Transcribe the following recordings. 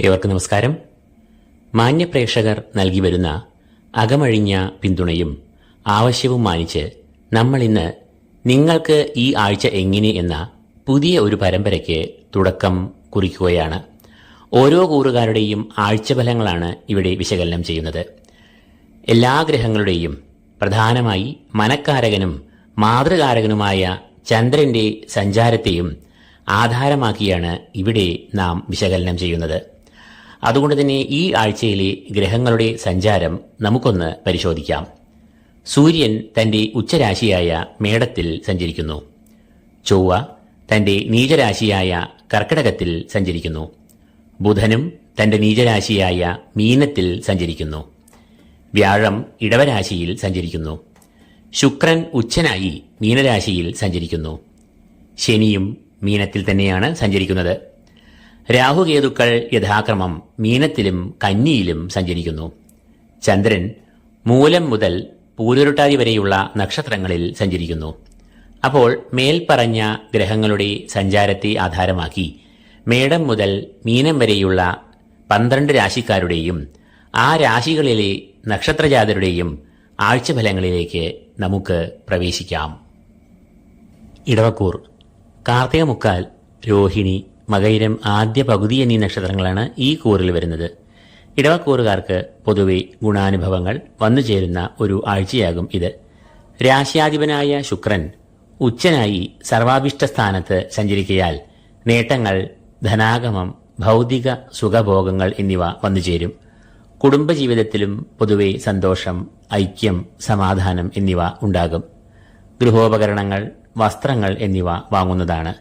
ഏവർക്കും നമസ്കാരം. മാന്യപ്രേക്ഷകർ നൽകി വരുന്ന അകമഴിഞ്ഞ പിന്തുണയും ആവശ്യവും മാനിച്ച് നമ്മൾ ഇന്ന് നിങ്ങൾക്ക് ഈ ആഴ്ച എങ്ങനെ എന്ന പുതിയ ഒരു പരമ്പരയ്ക്ക് തുടക്കം കുറിക്കുകയാണ്. ഓരോ കൂറുകാരുടെയും ആഴ്ചഫലങ്ങളാണ് ഇവിടെ വിശകലനം ചെയ്യുന്നത്. എല്ലാ ഗ്രഹങ്ങളുടെയും പ്രധാനമായി മനക്കാരകനും മാതൃകാരകനുമായ ചന്ദ്രന്റെ സഞ്ചാരത്തെയും ആധാരമാക്കിയാണ് ഇവിടെ നാം വിശകലനം ചെയ്യുന്നത്. അതുകൊണ്ട് തന്നെ ഈ ആഴ്ചയിലെ ഗ്രഹങ്ങളുടെ സഞ്ചാരം നമുക്കൊന്ന് പരിശോധിക്കാം. സൂര്യൻ തന്റെ ഉച്ചരാശിയായ മേടത്തിൽ സഞ്ചരിക്കുന്നു. ചൊവ്വ തന്റെ നീചരാശിയായ കർക്കിടകത്തിൽ സഞ്ചരിക്കുന്നു. ബുധനും തന്റെ നീചരാശിയായ മീനത്തിൽ സഞ്ചരിക്കുന്നു. വ്യാഴം ഇടവരാശിയിൽ സഞ്ചരിക്കുന്നു. ശുക്രൻ ഉച്ചനായി മീനരാശിയിൽ സഞ്ചരിക്കുന്നു. ശനിയും മീനത്തിൽ തന്നെയാണ് സഞ്ചരിക്കുന്നത്. രാഹുകേതുക്കൾ യഥാക്രമം മീനത്തിലും കന്നിയിലും സഞ്ചരിക്കുന്നു. ചന്ദ്രൻ മൂലം മുതൽ പൂരുരുട്ടാതി വരെയുള്ള നക്ഷത്രങ്ങളിൽ സഞ്ചരിക്കുന്നു. അപ്പോൾ മേൽപ്പറഞ്ഞ ഗ്രഹങ്ങളുടെ സഞ്ചാരത്തെ ആധാരമാക്കി മേടം മുതൽ മീനം വരെയുള്ള പന്ത്രണ്ട് രാശിക്കാരുടെയും ആ രാശികളിലെ നക്ഷത്രജാതരുടെയും ആഴ്ചഫലങ്ങളിലേക്ക് നമുക്ക് പ്രവേശിക്കാം. ഇടവക്കൂർ കാർത്തിക മുക്കാൽ രോഹിണി. മകയിരം ആദ്യ പകുതി എന്നീ നക്ഷത്രങ്ങളാണ് ഈ കൂറിൽ വരുന്നത്. ഇടവക്കൂറുകാർക്ക് പൊതുവെ ഗുണാനുഭവങ്ങൾ വന്നു ചേരുന്ന ഒരു ആഴ്ചയാകും ഇത്. രാശ്യാധിപനായ ശുക്രൻ ഉച്ചനായി സർവാഭിഷ്ട സ്ഥാനത്ത് സഞ്ചരിക്കയാൽ നേട്ടങ്ങൾ ധനാഗമം ഭൗതിക സുഖഭോഗങ്ങൾ എന്നിവ വന്നുചേരും കുടുംബജീവിതത്തിലും പൊതുവെ സന്തോഷം ഐക്യം സമാധാനം എന്നിവ ഉണ്ടാകും. ഗൃഹോപകരണങ്ങൾ വസ്ത്രങ്ങൾ എന്നിവ വാങ്ങുന്നതാണ്.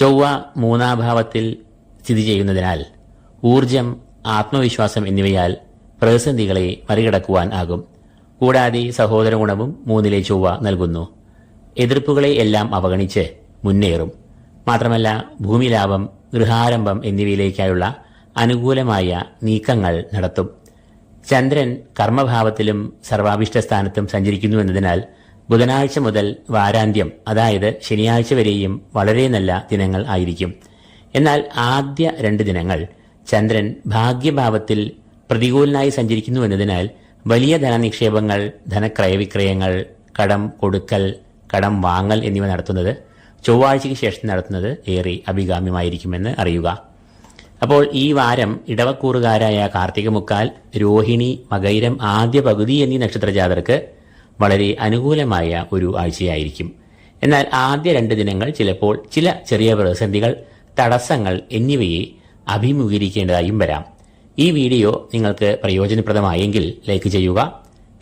ചൊവ്വ മൂന്നാഭാവത്തിൽ സ്ഥിതി ചെയ്യുന്നതിനാൽ ഊർജം ആത്മവിശ്വാസം എന്നിവയാൽ പ്രതിസന്ധികളെ മറികടക്കുവാൻ ആകും. കൂടാതെ സഹോദര ഗുണവും മൂന്നിലെ ചൊവ്വ നൽകുന്നു. എതിർപ്പുകളെ എല്ലാം അവഗണിച്ച് മുന്നേറും. മാത്രമല്ല ഭൂമി ലാഭം ഗൃഹാരംഭം എന്നിവയിലേക്കായുള്ള അനുകൂലമായ നീക്കങ്ങൾ നടത്തും. ചന്ദ്രൻ കർമ്മഭാവത്തിലും സർവാഭിഷ്ട സ്ഥാനത്തും സഞ്ചരിക്കുന്നു എന്നതിനാൽ ബുധനാഴ്ച മുതൽ വാരാന്ത്യം അതായത് ശനിയാഴ്ച വരെയും വളരെ നല്ല ദിനങ്ങൾ ആയിരിക്കും. എന്നാൽ ആദ്യ രണ്ട് ദിനങ്ങൾ ചന്ദ്രൻ ഭാഗ്യഭാവത്തിൽ പ്രതികൂലനായി സഞ്ചരിക്കുന്നു എന്നതിനാൽ വലിയ ധനനിക്ഷേപങ്ങൾ ധനക്രയവിക്രയങ്ങൾ കടം കൊടുക്കൽ കടം വാങ്ങൽ എന്നിവ നടത്തുന്നത് ചൊവ്വാഴ്ചയ്ക്ക് ശേഷം നടത്തുന്നത് ഏറെ അഭികാമ്യമായിരിക്കുമെന്ന് അറിയുക. അപ്പോൾ ഈ വാരം ഇടവക്കൂറുകാരായ കാർത്തിക മുക്കാൽ രോഹിണി മകൈരം ആദ്യ പകുതി എന്നീ നക്ഷത്രജാതർക്ക് വളരെ അനുകൂലമായ ഒരു ആഴ്ചയായിരിക്കും. എന്നാൽ ആദ്യ രണ്ട് ദിനങ്ങൾ ചിലപ്പോൾ ചില ചെറിയ പ്രതിസന്ധികൾ തടസ്സങ്ങൾ എന്നിവയെ അഭിമുഖീകരിക്കേണ്ടതായും വരാം. ഈ വീഡിയോ നിങ്ങൾക്ക് പ്രയോജനപ്രദമായെങ്കിൽ ലൈക്ക് ചെയ്യുക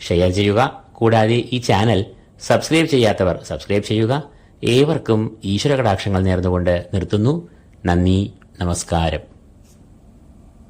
ഷെയർ ചെയ്യുക. കൂടാതെ ഈ ചാനൽ സബ്സ്ക്രൈബ് ചെയ്യാത്തവർ സബ്സ്ക്രൈബ് ചെയ്യുക. ഏവർക്കും ഈശ്വര കടാക്ഷങ്ങൾ നേർന്നുകൊണ്ട് നിർത്തുന്നു. നന്ദി നമസ്കാരം.